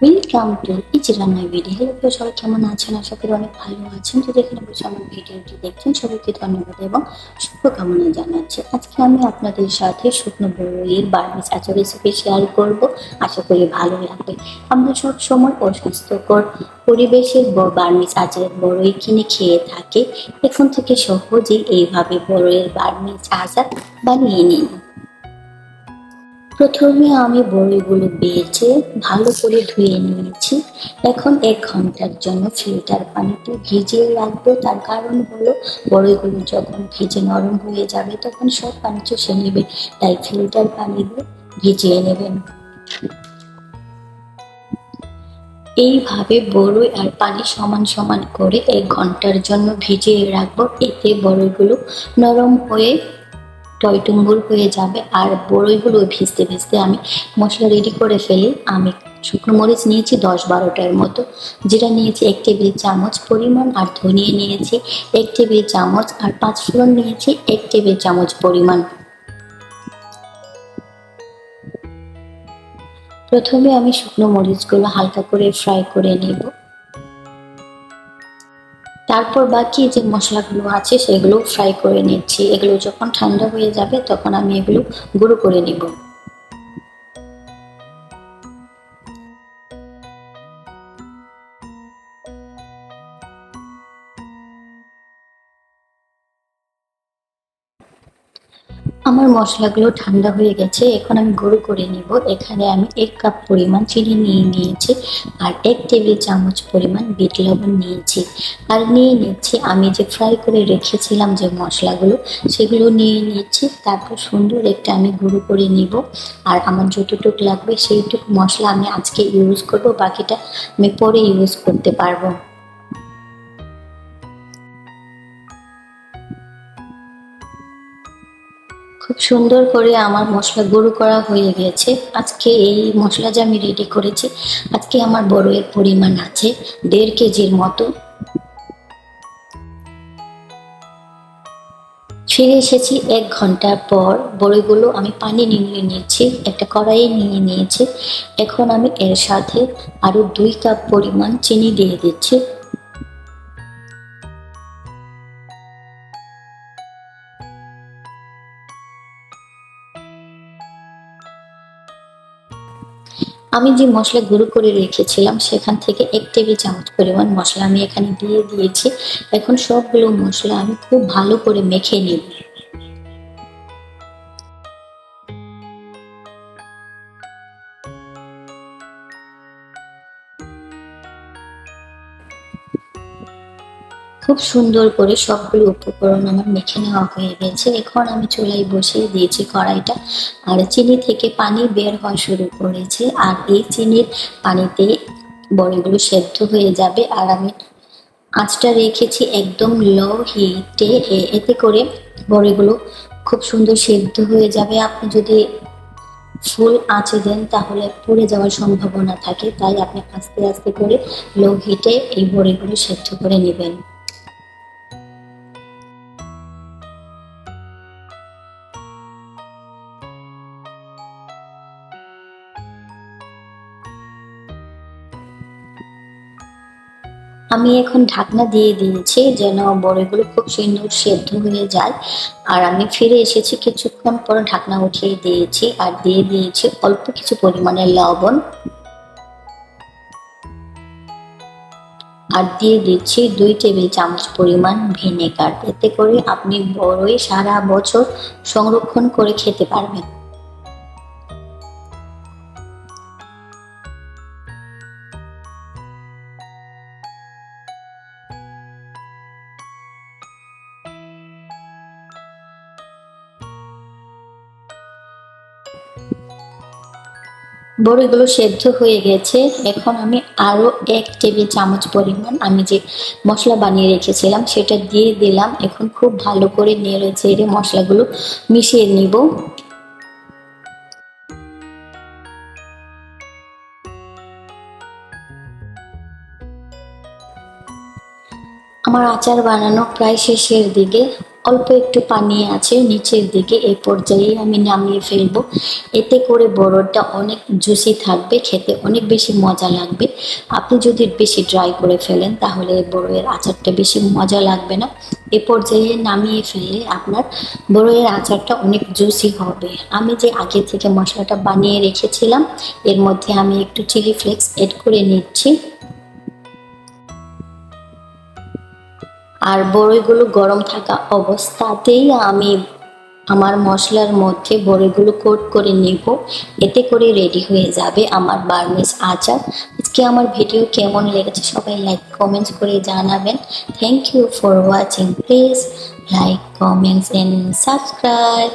Welcome to video hello কেউ সবাই কেমন আছেন? আশা করি অনেক ভালো আছেন। বসে আমার ভিডিওটি দেখছেন, সবাইকে ধন্যবাদ এবং শুভকামনা জানাচ্ছি। আজকে আমি আপনাদের সাথে শুকনো বার্মিস আচার রেসিপি শেয়ার করব। আশা করি ভালো লাগবে। আমরা সব সময় অস্বাস্থ্যকর পরিবেশের বার্মিস আচারের বড়ই কিনে খেয়ে থাকি। এখন থেকে সহজেই এইভাবে বড়ইয়ের বার্মিস আচার বানিয়ে নিন। প্রথমে আমি বড়িগুলো বেছে ভালো করে ধুয়ে নিয়েছি। এখন এক ঘণ্টার জন্য ফিল্টার পানিতে ভিজিয়ে রাখব। তার কারণ হলো, বড়িগুলো যখন ভিজে নরম হয়ে যাবে, তখন সব পানি চষে নেবে। তাই ফিল্টার পানি দিয়ে ভিজিয়ে নেবেন। এইভাবে বড়ই আর পানি সমান সমান করে এক ঘণ্টার জন্য ভিজিয়ে রাখব। এতে বড়ইগুলো নরম হয়ে টয়টুম্বুর হয়ে যাবে। আর বড়ইগুলো ভিজতে ভিজতে আমি মশলা রেডি করে ফেলি। আমি শুকনো মরিচ নিয়েছি দশ বারোটার মতো যেটা নিয়েছি এক টেবিল চামচ পরিমাণ আর ধনিয়ে নিয়েছি এক টেবিল চামচ আর পাঁচ ফোড়ন নিয়েছি এক টেবিল চামচ পরিমাণ। প্রথমে আমি শুকনো মরিচগুলো হালকা করে ফ্রাই করে নেব। তারপর বাকি যে মশলাগুলো আছে সেগুলো ফ্রাই করে নিচ্ছি। এগুলো যখন ঠান্ডা হয়ে যাবে তখন আমি এগুলো গুঁড়ো করে নিব। আমার মশলাগুলো ঠান্ডা হয়ে গেছে, এখন আমি গুঁড়ো করে নিব। এখানে আমি এক কাপ পরিমাণ চিনি নিয়ে নিয়েছি আর এক টেবিল চামচ পরিমাণ বিট লবণ নিয়েছি। আর নিয়ে নিচ্ছি, আমি যে ফ্রাই করে রেখেছিলাম যে মশলাগুলো, সেগুলো নিয়ে নিচ্ছি। তারপর সুন্দর একটা আমি গুঁড়ো করে নিব। আর আমার যতটুক লাগবে সেইটুকু মশলা আমি আজকে ইউজ করব, বাকিটা আমি পরে ইউজ করতে পারব। খুব সুন্দর করে আমার মশলা গুঁড়ো করা হয়ে গেছে। আজকে এই মশলা যে আমি রেডি করেছি, আজকে আমার বড়য়ের পরিমাণ আছে দেড় কেজির মতো। ফিরে এসেছি এক ঘণ্টার পর বড়িগুলো আমি পানি নিয়ে নিয়েছি, একটা কড়াইয়ে নিয়ে নিয়েছি। এখন আমি এর সাথে আরও দুই কাপ পরিমাণ চিনি দিয়ে দিচ্ছি। আমি যে মশলা গুঁড়ো করে রেখেছিলাম, সেখান থেকে এক টেবিল চামচ পরিমাণ মশলা আমি এখানে দিয়ে দিয়েছি। এখন সবগুলো মশলা আমি খুব ভালো করে মেখে নেব। খুব সুন্দর করে সবগুলো উপকরণ আমার মেখে নেওয়া হয়ে গেছে। এখন আমি চুলাই বসিয়ে দিয়েছি কড়াইটা। আর চিনি থেকে পানি বের হওয়া শুরু করেছে। আর এই চিনির পানিতে বড়িগুলো সেদ্ধ হয়ে যাবে। আর আমি আঁচটা রেখেছি একদম লো হিটে এতে করে বড়িগুলো খুব সুন্দর সেদ্ধ হয়ে যাবে। আপনি যদি ফুল আঁচে দেন তাহলে পুড়ে যাওয়ার সম্ভাবনা থাকে। তাই আপনি আস্তে আস্তে করে লো হিটে এই বড়িগুলো সেদ্ধ করে নেবেন। আমি এখন ঢাকনা দিয়ে দিয়েছি যেন বড়িগুলো খুব সুন্দর সেদ্ধ হয়ে যায়। আর আমি ফিরে এসেছি কিছুক্ষণ পর ঢাকনা উঠিয়ে দিয়েছি আর দিয়ে দিয়েছি অল্প কিছু পরিমাণের লবণ। আর দিয়ে দিচ্ছি দুই টেবিল চামচ পরিমাণ ভিনেগার। এতে করে আপনি বড়ই সারা বছর সংরক্ষণ করে খেতে পারবেন। বড়িগুলো সেদ্ধ হয়ে গেছে। এখন আমি আরও এক টেবিল চামচ পরিমাণ আমি যে মশলা বানিয়ে রেখেছিলাম সেটা দিয়ে দিলাম। এখন খুব ভালো করে নেড়ে চেড়ে মশলাগুলো মিশিয়ে নিব। আমার আচার বানানো প্রায় শেষের দিকে। অল্প একটু পানি আছে, নিচের দিকে এই পর্যায়ে আমি নামিয়ে ফেলব। এতে করে বড়টা অনেক জুসি থাকবে, খেতে অনেক বেশি মজা লাগবে। আপনি যদি বেশি ড্রাই করে ফেলেন, তাহলে বড়ের আচারটা বেশি মজা লাগবে না। এ পর্যায়ে নামিয়ে ফেললে আপনার বড়ের আচারটা অনেক জুসি হবে। আমি যে আগে থেকে মশলাটা বানিয়ে রেখেছিলাম, এর মধ্যে আমি একটু চিলি ফ্লেক্স এড করে নিচ্ছি। আর বড়িগুলো গরম থাকা অবস্থাতেই আমি আমার মশলার মধ্যে বড়িগুলো কোট করে নেব। এতে করে রেডি হয়ে যাবে আমার বার্মিস আচার। আজকে আমার ভিডিও কেমন লেগেছে সবাই লাইক, কমেন্টস করে জানাবেন। Thank you for watching please like comments and subscribe